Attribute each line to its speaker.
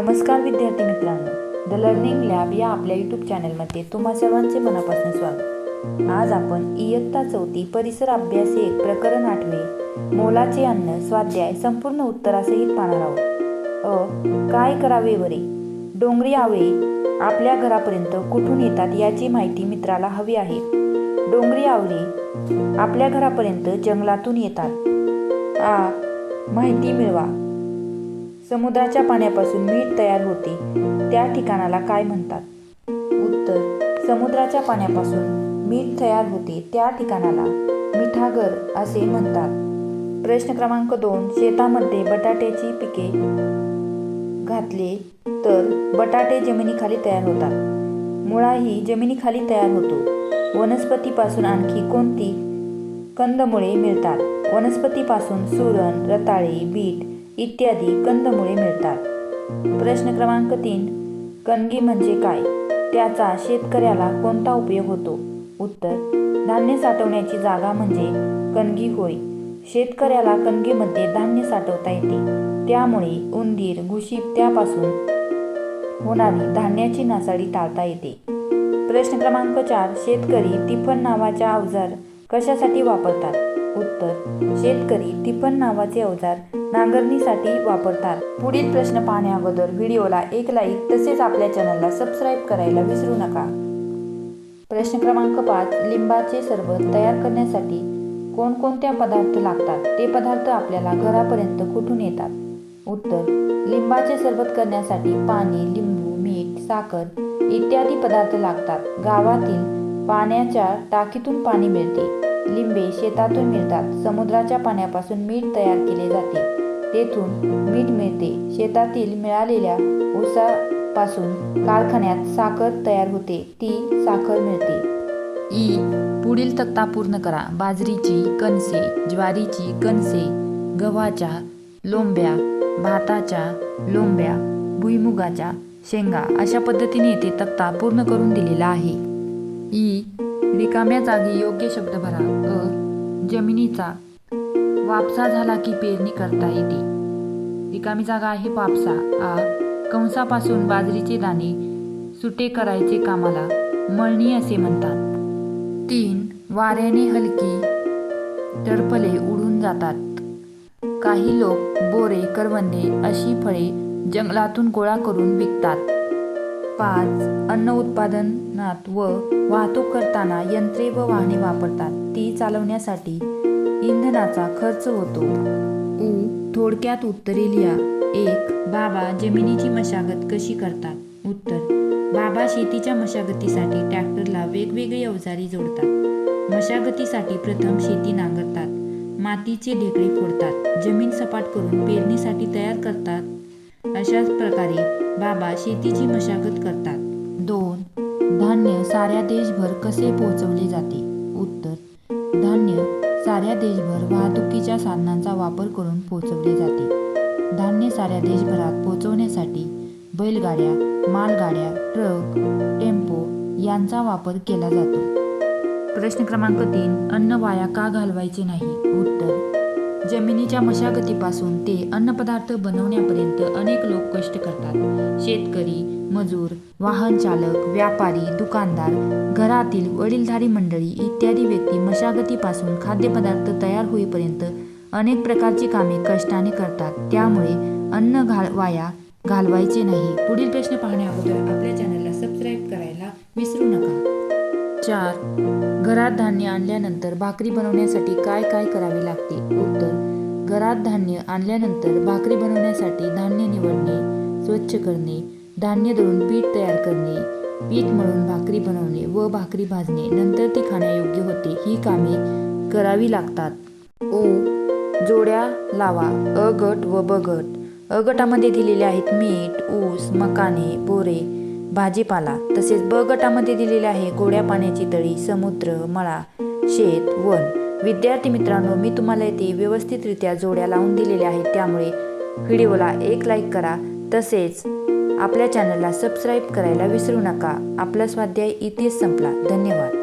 Speaker 1: नमस्कार विद्यार्थी मित्रांनो. द लर्निंग लॅब या आपल्या यूट्यूब चॅनलमध्ये तुम्हा सर्वांचे मनापासून स्वागत. आज आपण इयत्ता चौथी परिसर अभ्यास एक प्रकरण आठवे. मोलाचे अन्न स्वाध्याय संपूर्ण उत्तरासहित पाहणार आहोत. अ. काय करावे वरे? डोंगरी आवळे आपल्या घरापर्यंत कुठून येतात याची माहिती मित्राला हवी आहे. डोंगरी आवळे आपल्या घरापर्यंत जंगलातून येतात. आ. माहिती मिळवा. समुद्राच्या पाण्यापासून मीठ तयार होते. त्या ठिकाणाला काय म्हणतात? उत्तर समुद्राच्या पाण्यापासून मीठ तयार होते त्या ठिकाणाला मिठागर असे म्हणतात. प्रश्न क्रमांक दोन शेतामध्ये बटाट्याची पिके घातले तर बटाटे जमिनीखाली तयार होतात. मुळाही जमिनीखाली तयार होतो. वनस्पतीपासून आणखी कोणती कंदमुळे मिळतात? वनस्पतीपासून सुरण रताळे बीट इत्यादी कंदमुळे मिळतात. प्रश्न क्रमांक तीन कणगी म्हणजे काय? त्याचा शेतकऱ्याला कोणता उपयोग होतो? उत्तर धान्य साठवण्याची जागा म्हणजे कणगी होय. शेतकऱ्याला कणगीमध्ये धान्य साठवता येते. त्यामुळे उंदीर घुशी त्यापासून होणारी धान्याची नासाडी टाळता येते. प्रश्न क्रमांक चार शेतकरी तिफन नावाच्या अवजार कशासाठी वापरतात? उत्तर. शेतकरी तिफन नावाचे अवजार नांगरणीसाठी वापरतात. पुढील प्रश्न पाहण्याअगोदर व्हिडिओला एक लाईक तसेच आपल्या चॅनलला सबस्क्राईब करायला विसरू नका. प्रश्न क्रमांक पाच लिंबाचे सरबत तयार करण्यासाठी कोणकोणत्या पदार्थ लागतात? ते पदार्थ आपल्याला घरापर्यंत कुठून येतात? उत्तर लिंबाचे सरबत करण्यासाठी पाणी लिंबू मीठ साखर इत्यादी पदार्थ लागतात. गावातील पाण्याच्या टाकीतून पाणी मिळते. लिंबे शेतातून मिळतात. समुद्राच्या पाण्यापासून मीठ तयार केले जाते. तेथून मीठ मिळते. शेतातील मिळालेल्या ऊसापासून कारखान्यात साखर तयार होते. ती साखर मिळते. ई. पुढील तक्ता पूर्ण करा. बाजरीची कणसे ज्वारीची कणसे गव्हाच्या लोंब्या भाताच्या लोंब्या भुईमुगाच्या शेंगा अशा पद्धतीने येथे तक्ता पूर्ण करून दिलेला आहे. ई. रिकाम्या जागी योग्य शब्द भरा. अ. जमिनीचा. वापसा झाला की पेरणी करता येते. रिकामी जागा आहे वापसा आ. कंसापासून बाजरीचे दाणे सुटे करायचे कामाला. मळणी असे म्हणतात. तीन. वाऱ्याने हलकी टरफले उडून जातात. काही लोक बोरे करवंदे अशी फळे जंगलातून गोळा करून विकतात. पाच अन्न उत्पादनात व वाहतूक करताना यंत्रे व वाहने वापरतात. ती चालवण्यासाठी इंधनाचा खर्च होतो. उ थोडक्यात उत्तरे लिहा एक बाबा जमिनीची मशागत कशी करतात? उत्तर बाबा शेतीच्या मशागतीसाठी ट्रॅक्टरला वेगवेगळी अवजारे जोडतात. मशागतीसाठी प्रथम शेती नांगरतात. मातीचे ढेकळे फोडतात. जमीन सपाट करून पेरणीसाठी तयार करतात. अशाच प्रकारे बाबा शेतीची मशागत करतात. दोन धान्य साऱ्या देशभर कसे पोहोचवले जाते? उत्तर धान्य साऱ्या देशभर वाहतुकीच्या साधनांचा वापर करून पोहोचवले जाते. धान्य साऱ्या देशभरात पोहोचवण्यासाठी बैलगाड्या मालगाड्या ट्रक टेम्पो यांचा वापर केला जातो. प्रश्न क्रमांक तीन अन्न वाया का घालवायचे नाही? उत्तर जमिनीच्या मशागतीपासून ते अन्नपदार्थ बनवण्यापर्यंत अनेक लोक कष्ट करतात. शेतकरी मजूर वाहन चालक व्यापारी दुकानदार घरातील वडीलधारी मंडळी इत्यादी व्यक्ती मशागतीपासून खाद्यपदार्थ तयार होईपर्यंत अनेक प्रकारची कामे कष्टाने करतात. त्यामुळे अन्न घाल वाया घालवायचे नाही. पुढील प्रश्न पाहण्या अगोदर आपल्या चॅनलला सबस्क्राईब करायला विसरू नका. चार. घरात धान्य आणल्यानंतर भाकरी बनवण्यासाठी काय काय करावे लागते? उत्तर. घरात धान्य आणल्यानंतर भाकरी बनवण्यासाठी धान्य निवडणे स्वच्छ करणे धान्य दळून पीठ तयार करणे पीठ मळून भाकरी बनवणे व भाकरी भाजणे नंतर ते खाण्यायोग्य होते. ही कामे करावी लागतात. ओ. जोड्या लावा. अ गट व ब गट. अ गटामध्ये दिलेले आहेत मीठ ऊस मकाने बोरे भाजीपाला तसेच ब गटामध्ये दिलेले आहे गोड्या पाण्याची तळी समुद्र मळा शेत वन. विद्यार्थी मित्रांनो मी तुम्हाला येथे व्यवस्थितरित्या जोड्या लावून दिलेल्या आहेत. त्यामुळे व्हिडिओला एक लाईक करा. तसेच आपल्या चॅनलला सबस्क्राईब करायला विसरू नका. आपला स्वाध्याय इथेच संपला. धन्यवाद.